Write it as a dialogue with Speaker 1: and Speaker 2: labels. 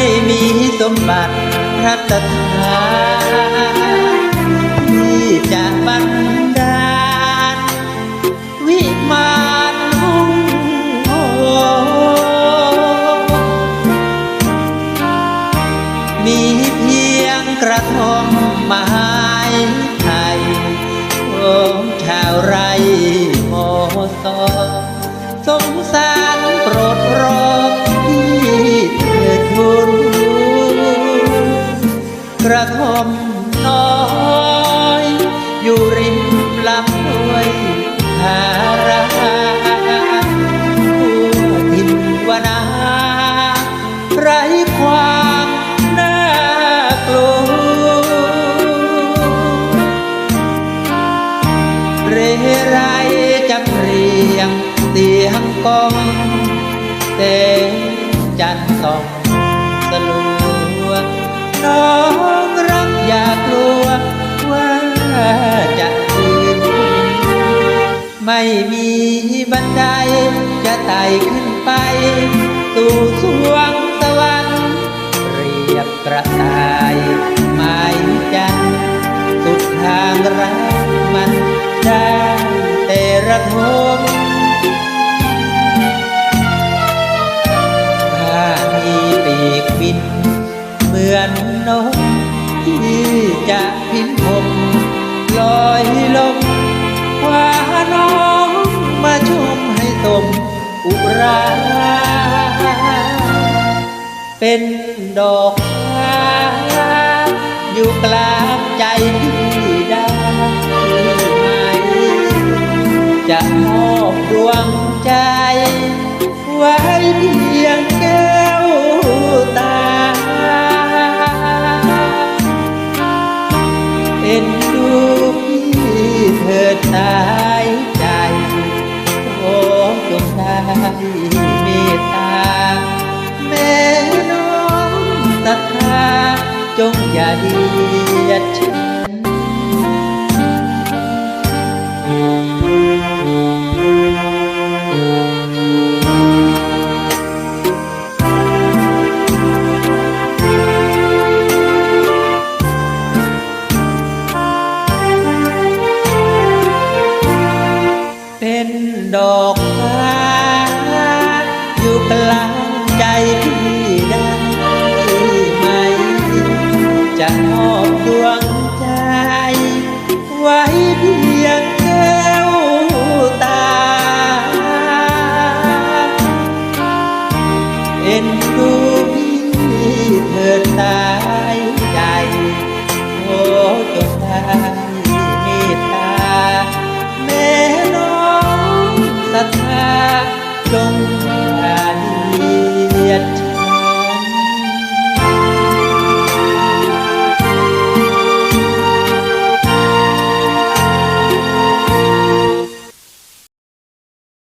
Speaker 1: ไม่มีสมบัติพระตถาที่จะ กองเตจันต้องสลัวน้องรักอย่ากลัวว่าจะลืมไม่มีบันไดจะไต่ขึ้นไป สู่สวงสวรรค์เรียบกระต่ายไม้จันสุดทางรักมันได้แต่ระทม บิน เหมือนนกที่จะพินผมลอยลมคว้าน้องมาชมให้ตมอุรา เป็นดอกฟ้อยู่กลางใจที่ได้ไหมจะมอบดวงใจ ไว้เพียง ถิดสายใจ โอ้จงได้เมตตา แม่น้องศรัทธาจงอย่าดียดฉันเป็น กลางใจพี่ได้ไหม จะมอบดวงใจ ไว้เพียงแก้วตา เอ็นดูพี่เถิดตา